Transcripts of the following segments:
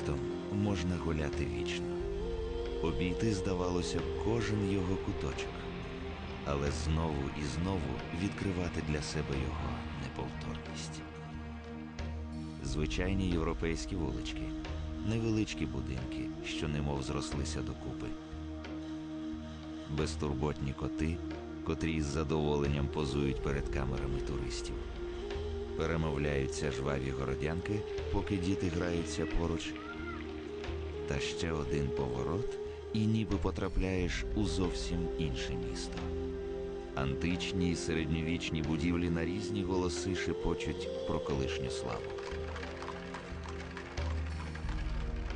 Містом можна гуляти вічно. Обійти, здавалося кожен його куточок, але знову і знову відкривати для себе його неповторність. Звичайні європейські вулички, невеличкі будинки, що немов зрослися докупи. Безтурботні коти, котрі із задоволенням позують перед камерами туристів. Перемовляються жваві городянки, поки діти граються поруч. Та ще один поворот, і ніби потрапляєш у зовсім інше місто. Античні і середньовічні будівлі на різні голоси шепочуть про колишню славу.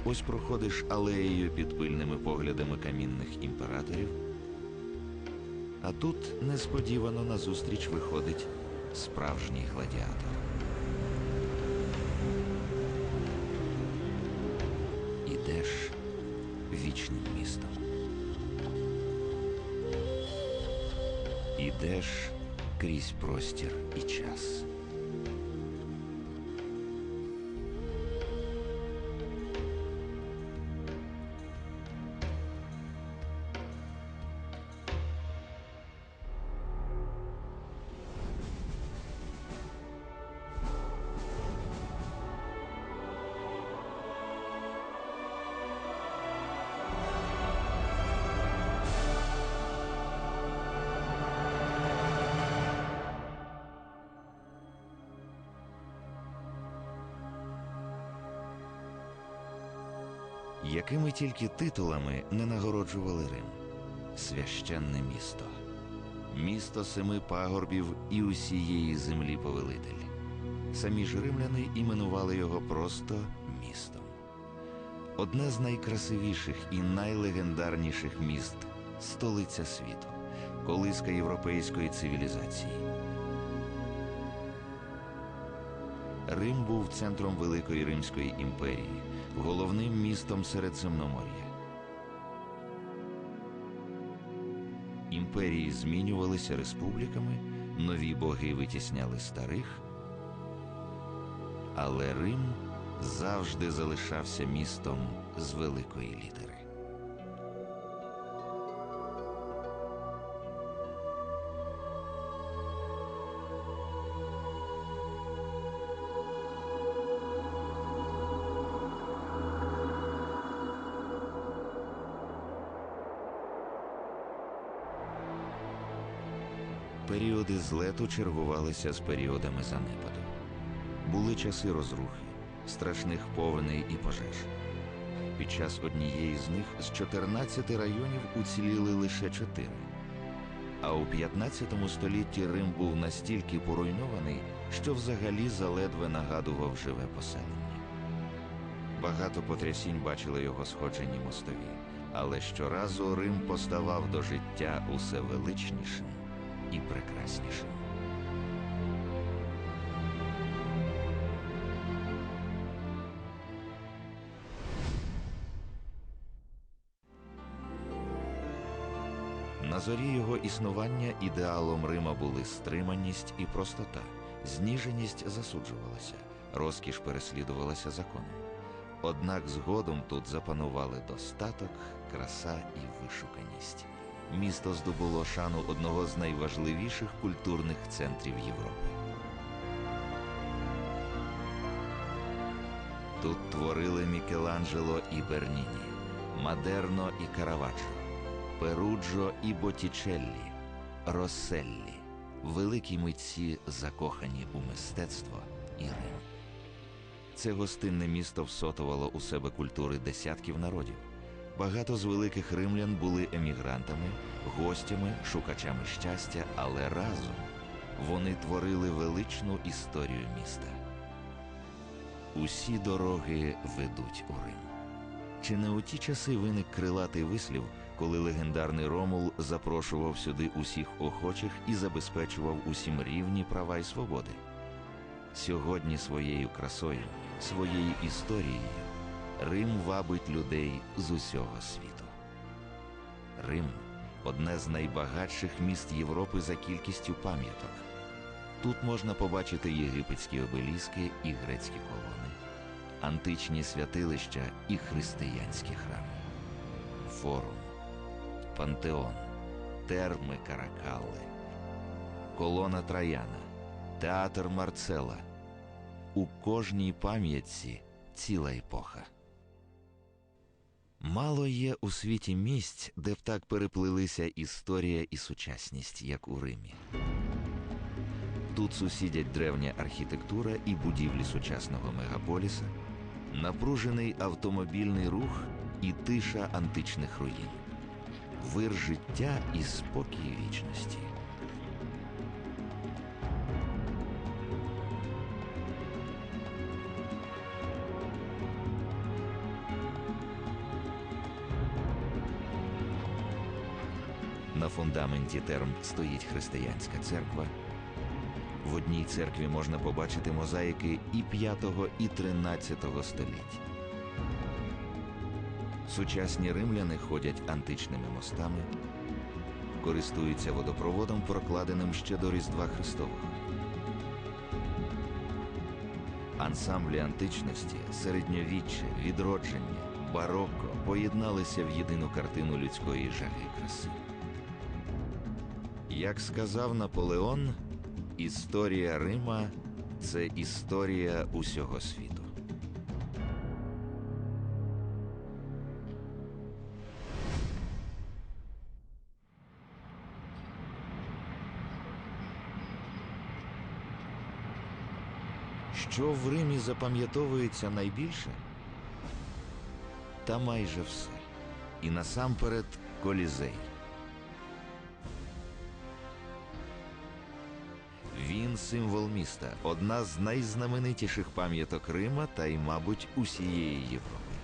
Ось проходиш алеєю під пильними поглядами камінних імператорів. А тут несподівано назустріч виходить справжній гладіатор. Ідеш вічним містом. Ідеш крізь простір і час. Якими тільки титулами не нагороджували Рим священне місто, місто семи пагорбів і усієї землі повелитель. Самі ж римляни іменували його просто містом. Одне з найкрасивіших і найлегендарніших міст столиця світу, колиска європейської цивілізації. Рим був центром Великої Римської імперії, головним містом Середземномор'я. Імперії змінювалися республіками, нові боги витісняли старих, але Рим завжди залишався містом з великої літери. Злету чергувалися з періодами занепаду. Були часи розрухи, страшних повеней і пожеж. Під час однієї з них з 14 районів уціліли лише 4. А у 15 столітті Рим був настільки поруйнований, що взагалі заледве нагадував живе поселення. Багато потрясінь бачили його сходжені мостові, але щоразу Рим поставав до життя усе величнішим і прекраснішим. На зорі його існування ідеалом Рима були стриманість і простота, зніженість засуджувалася, розкіш переслідувалася законом. Однак згодом тут запанували достаток, краса і вишуканість. Місто здобуло шану одного з найважливіших культурних центрів Європи. Тут творили Мікеланджело і Берніні, Мадерно і Караваджо, Перуджо і Боттічеллі, Росселлі, великі митці, закохані у мистецтво і Рим. Це гостинне місто всотувало у себе культури десятків народів. Багато з великих римлян були емігрантами, гостями, шукачами щастя, але разом вони творили величну історію міста. Усі дороги ведуть у Рим. Чи не у ті часи виник крилатий вислів, коли легендарний Ромул запрошував сюди усіх охочих і забезпечував усім рівні права й свободи? Сьогодні своєю красою, своєю історією Рим вабить людей з усього світу. Рим одне з найбагатших міст Європи за кількістю пам'яток. Тут можна побачити єгипетські обеліски і грецькі колони, античні святилища і християнські храми, форум, пантеон, терми Каракалли, колона Траяна, театр Марцела. У кожній пам'ятці ціла епоха. Мало є у світі місць, де б так переплилися історія і сучасність, як у Римі. Тут сусідять древня архітектура і будівлі сучасного мегаполіса, напружений автомобільний рух і тиша античних руїн, вир життя і спокій вічності. Фундаменті терм стоїть християнська церква. В одній церкві можна побачити мозаїки і 5, і 13 століть. Сучасні римляни ходять античними мостами, користуються водопроводом, прокладеним ще до Різдва Христового. Ансамблі античності, середньовіччя, відродження, барокко поєдналися в єдину картину людської жаги краси. Як сказав Наполеон, історія Рима це історія усього світу. Що в Римі запам'ятовується найбільше? Та майже все. І насамперед колізей. Символ міста, одна з найзнаменитіших пам'яток Рима та й, мабуть, усієї Європи.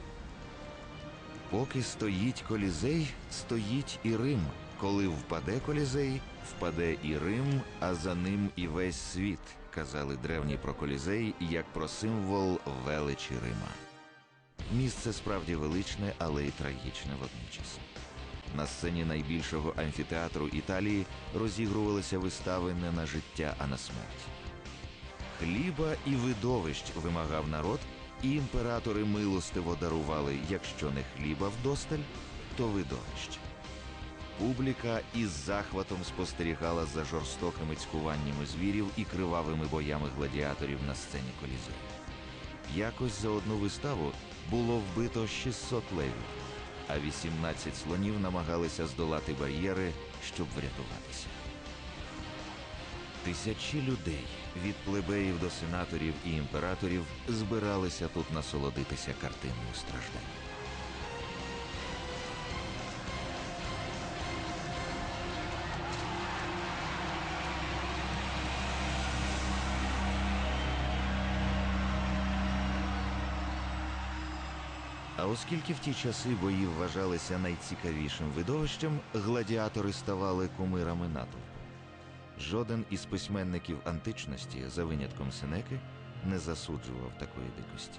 Поки стоїть колізей, стоїть і Рим. Коли впаде колізей, впаде і Рим, а за ним і весь світ, казали древні про колізей як про символ величі Рима. Місце справді величне, але й трагічне водночас. На сцені найбільшого амфітеатру Італії розігрувалися вистави не на життя, а на смерть. Хліба і видовищ вимагав народ, і імператори милостиво дарували, якщо не хліба вдосталь, то видовищ. Публіка із захватом спостерігала за жорстокими цькуваннями звірів і кривавими боями гладіаторів на сцені колізею. Якось за одну виставу було вбито 600 левів а 18 слонів намагалися здолати бар'єри, щоб врятуватися. Тисячі людей від плебеїв до сенаторів і імператорів збиралися тут насолодитися картиною страждань. Оскільки в ті часи бої вважалися найцікавішим видовищем, гладіатори ставали кумирами натовпу. Жоден із письменників античності, за винятком Сенеки, не засуджував такої дикості.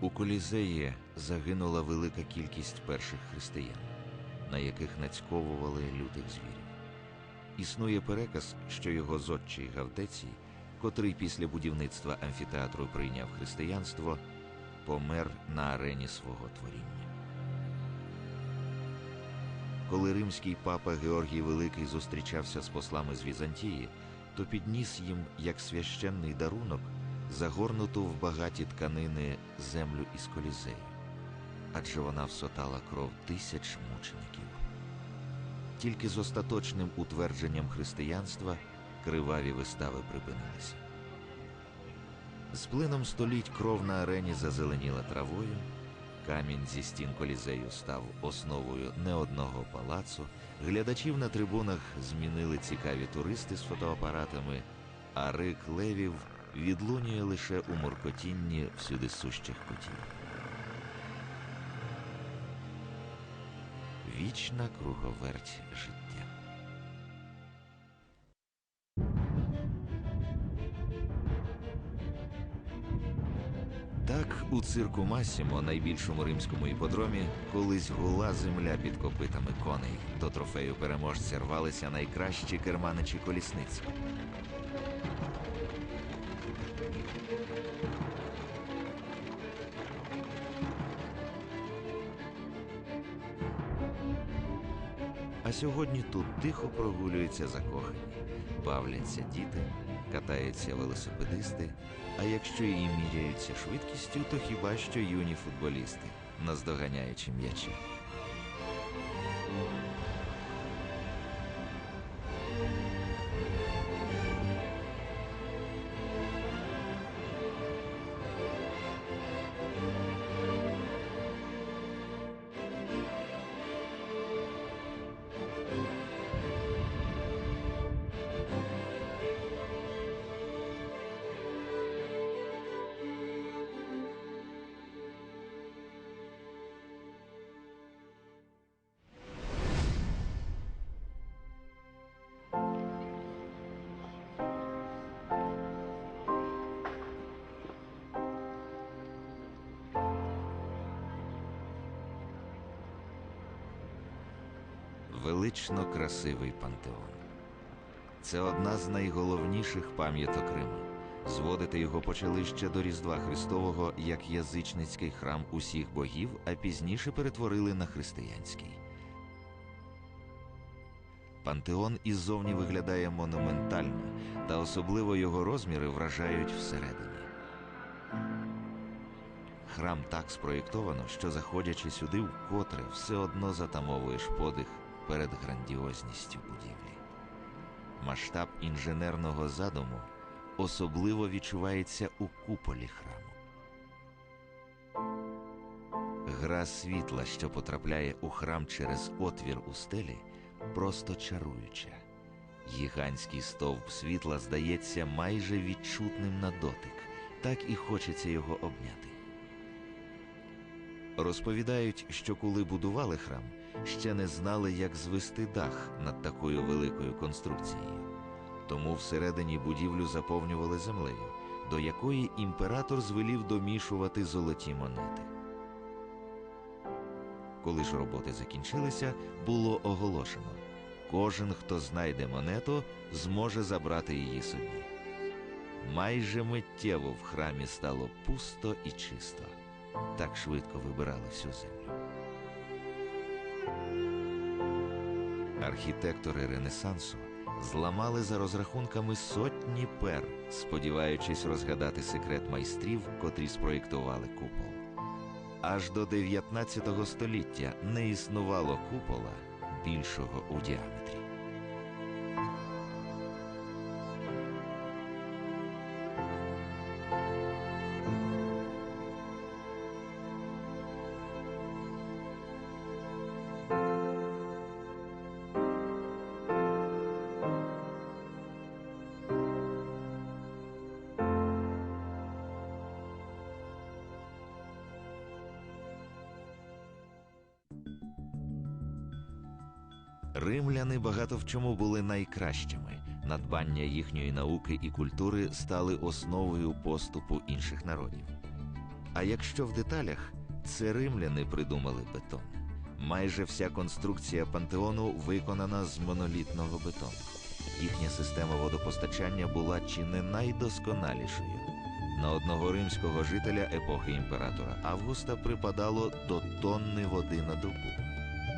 У Колізеї загинула велика кількість перших християн, на яких нацьковували лютих звірів. Існує переказ, що його зодчий Гавдецій, котрий після будівництва амфітеатру прийняв християнство, помер на арені свого творіння. Коли римський папа Георгій Великий зустрічався з послами з Візантії, то підніс їм як священний дарунок загорнуту в багаті тканини землю із колізею, адже вона всотала кров тисяч мучеників. Тільки з остаточним утвердженням християнства криваві вистави припинилися. З плином століть кров на арені зазеленіла травою, камінь зі стін колізею став основою не одного палацу, глядачів на трибунах змінили цікаві туристи з фотоапаратами, а рик левів відлунює лише у муркотінні всюди сущих котів. Вічна круговерть життя. цирку Масімо, найбільшому римському іподромі, колись гула земля під копитами коней. До трофею переможця рвалися найкращі керманичі колісниці. А сьогодні тут тихо прогулюються закохані, бавляться діти катаються велосипедисти. А якщо і міряються швидкістю, то хіба що юні футболісти, наздоганяючи м'ячі. Велично красивий пантеон. Це одна з найголовніших пам'яток Риму. Зводити його почали ще до Різдва Христового як язичницький храм усіх богів, а пізніше перетворили на християнський. Пантеон іззовні виглядає монументально, та особливо його розміри вражають всередині. Храм так спроєктовано, що заходячи сюди, вкотре все одно затамовуєш подих перед грандіозністю будівлі. Масштаб інженерного задуму особливо відчувається у куполі храму. Гра світла, що потрапляє у храм через отвір у стелі, просто чаруюча. Гігантський стовп світла здається майже відчутним на дотик, так і хочеться його обняти. Розповідають, що коли будували храм, ще не знали, як звести дах над такою великою конструкцією. Тому всередині будівлю заповнювали землею, до якої імператор звелів домішувати золоті монети. Коли ж роботи закінчилися, було оголошено: кожен, хто знайде монету, зможе забрати її собі. Майже миттєво в храмі стало пусто і чисто. Так швидко вибирали всю землю. Архітектори Ренесансу зламали за розрахунками сотні пер, сподіваючись розгадати секрет майстрів, котрі спроєктували купол. Аж до 19 століття не існувало купола більшого у діаметрі. Римляни багато в чому були найкращими. Надбання їхньої науки і культури стали основою поступу інших народів. А якщо в деталях, це римляни придумали бетон. Майже вся конструкція пантеону виконана з монолітного бетону. Їхня система водопостачання була чи не найдосконалішою. На одного римського жителя епохи імператора Августа припадало до тонни води на добу.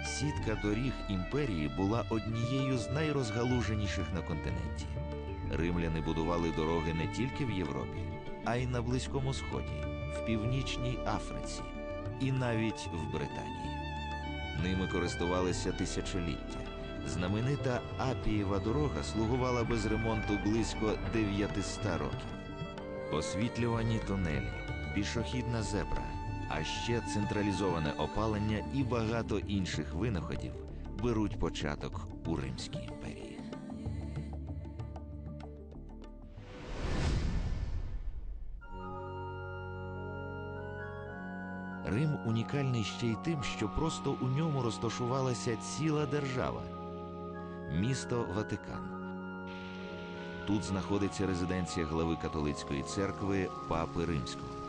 Сітка доріг імперії була однією з найрозгалуженіших на континенті. Римляни будували дороги не тільки в Європі, а й на Близькому Сході, в Північній Африці і навіть в Британії. Ними користувалися тисячоліття. Знаменита Апієва дорога слугувала без ремонту близько 900 років. Освітлювані тунелі, пішохідна зебра, а ще централізоване опалення і багато інших винаходів беруть початок у Римській імперії. Рим унікальний ще й тим, що просто у ньому розташувалася ціла держава місто Ватикан. Тут знаходиться резиденція глави католицької церкви Папи Римського.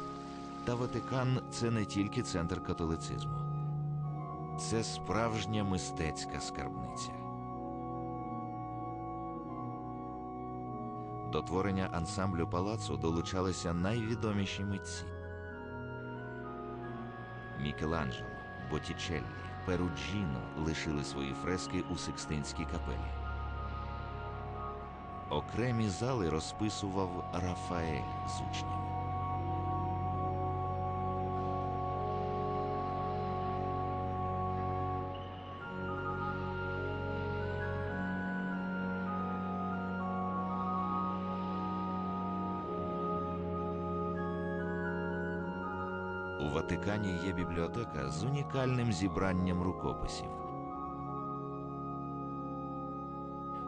Та Ватикан це не тільки центр католицизму, це справжня мистецька скарбниця. До творення ансамблю палацу долучалися найвідоміші митці: Мікеланджело, Боттічеллі, Перуджіно лишили свої фрески у Сикстинській капелі. Окремі зали розписував Рафаель з учнями. Бібліотека з унікальним зібранням рукописів.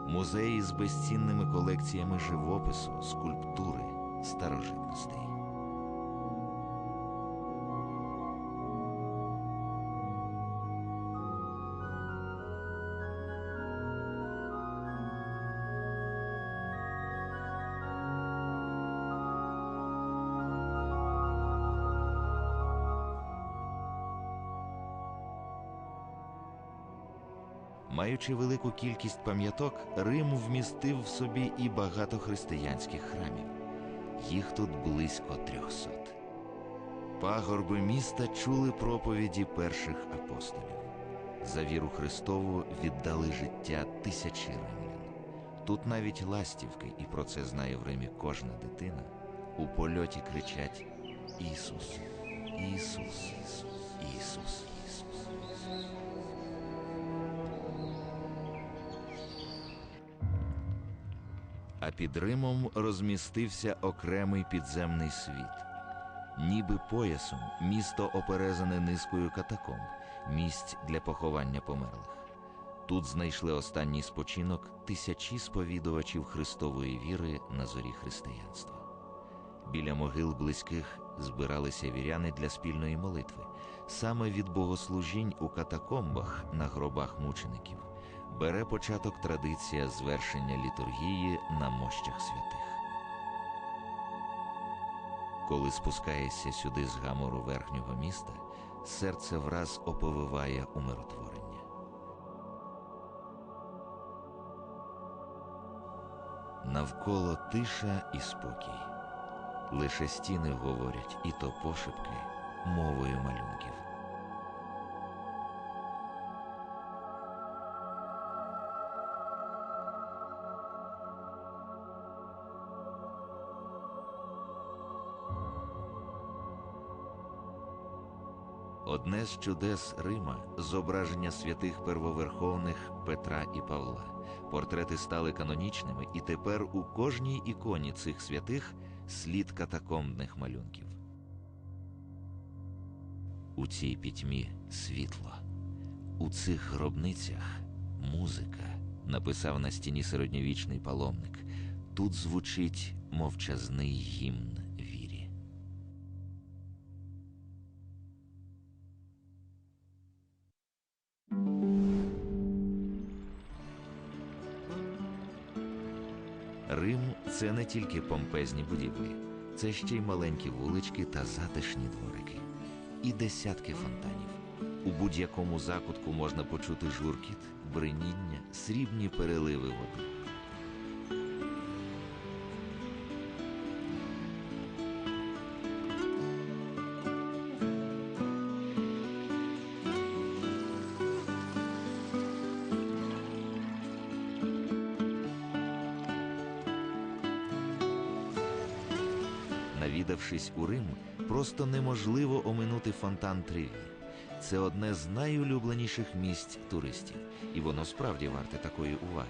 Музеї з безцінними колекціями живопису, скульптури, старожитностей. Маючи велику кількість пам'яток, Рим вмістив в собі і багато християнських храмів. Їх тут близько трьохсот. Пагорби міста чули проповіді перших апостолів. За віру Христову віддали життя тисячі римлян. Тут навіть ластівки, і про це знає в Римі кожна дитина, у польоті кричать Ісус, Ісус, Ісус, Ісус, Ісус. А під Римом розмістився окремий підземний світ. Ніби поясом місто оперезане низкою катакомб, місць для поховання померлих. Тут знайшли останній спочинок тисячі сповідувачів Христової віри на зорі християнства. Біля могил близьких збиралися віряни для спільної молитви. Саме від богослужінь у катакомбах на гробах мучеників бере початок традиція звершення літургії на мощах святих. Коли спускаєшся сюди з гамору верхнього міста, серце враз оповиває умиротворення. Навколо тиша і спокій. Лише стіни говорять і то пошепки мовою малюнків. Одне з чудес Рима зображення святих первоверховних Петра і Павла. Портрети стали канонічними, і тепер у кожній іконі цих святих слід катакомбних малюнків. У цій пітьмі світло, у цих гробницях музика, написав на стіні середньовічний паломник. Тут звучить мовчазний гімн це не тільки помпезні будівлі, це ще й маленькі вулички та затишні дворики, і десятки фонтанів. У будь-якому закутку можна почути журкіт, бриніння, срібні переливи води. Навідавшись у Рим, просто неможливо оминути фонтан Треві. Це одне з найулюбленіших місць туристів, і воно справді варте такої уваги.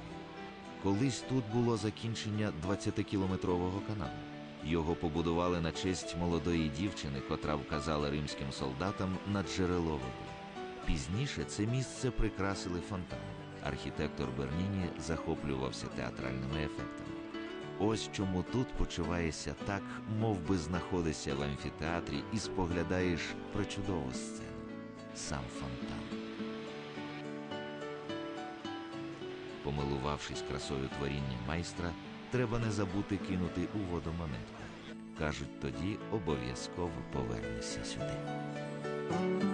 Колись тут було закінчення 20-кілометрового каналу. Його побудували на честь молодої дівчини, котра вказала римським солдатам на джерело води. Пізніше це місце прикрасили фонтаном. Архітектор Берніні захоплювався театральними ефектами. Ось чому тут почуваєшся так, мов би знаходишся в амфітеатрі і споглядаєш причудову сцену сам фонтан. Помилувавшись красою творіння майстра, треба не забути кинути у воду монетку. Кажуть, тоді обов'язково повернешся сюди.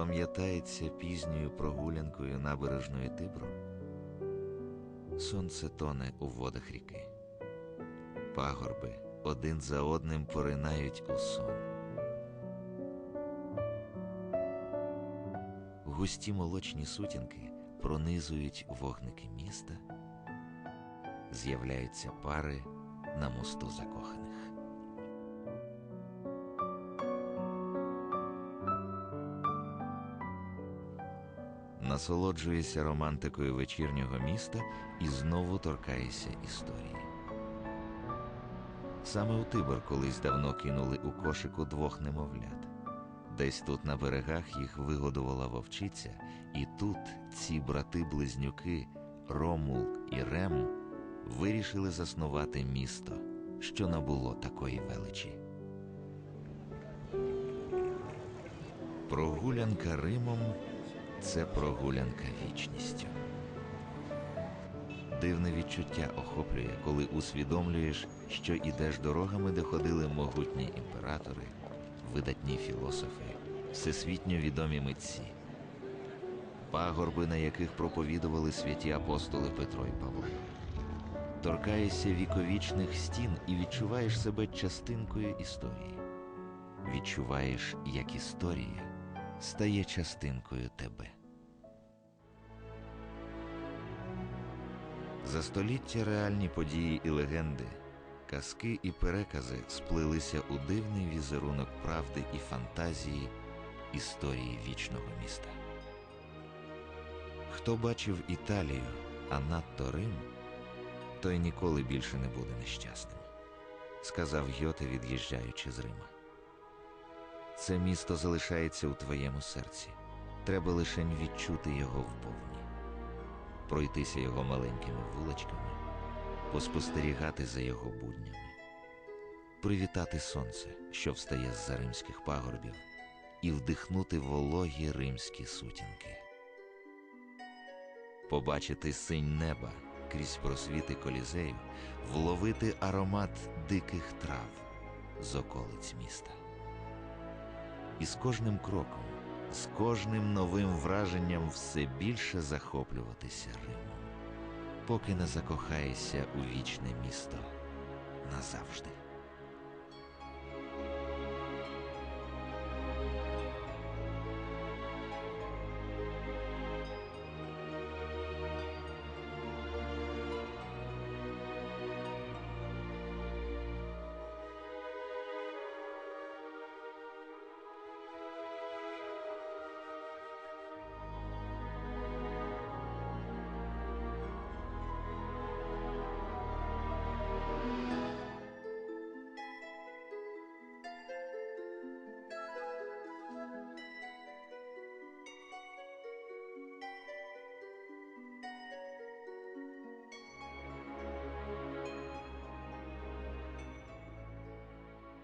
Запам'ятається пізньою прогулянкою набережною Тибру? Сонце тоне у водах ріки. Пагорби один за одним поринають у сон. Густі молочні сутінки пронизують вогники міста, з'являються пари на мосту закоханих. Насолоджуєшся романтикою вечірнього міста і знову торкаєшся історії. Саме у Тибр колись давно кинули у кошику двох немовлят. Десь тут на берегах їх вигодувала вовчиця, і тут ці брати-близнюки Ромул і Рем вирішили заснувати місто, що набуло такої величі. Прогулянка Римом це прогулянка вічністю. Дивне відчуття охоплює, коли усвідомлюєш, що ідеш дорогами, де ходили могутні імператори, видатні філософи, всесвітньо відомі митці, пагорби, на яких проповідували святі апостоли Петро і Павло. Торкаєшся віковічних стін і відчуваєш себе частинкою історії. Відчуваєш, як історія стає частинкою тебе. За століття реальні події і легенди, казки і перекази сплилися у дивний візерунок правди і фантазії історії вічного міста. Хто бачив Італію, а надто Рим, той ніколи більше не буде нещасним, сказав Гьоте, від'їжджаючи з Рима. Це місто залишається у твоєму серці. Треба лише відчути його вповні, пройтися його маленькими вуличками, поспостерігати за його буднями, привітати сонце, що встає з за римських пагорбів, і вдихнути вологі римські сутінки, побачити синь неба крізь просвіти колізею, вловити аромат диких трав з околиць міста. І з кожним кроком, з кожним новим враженням все більше захоплюватися Римом, поки не закохаєшся у вічне місто назавжди.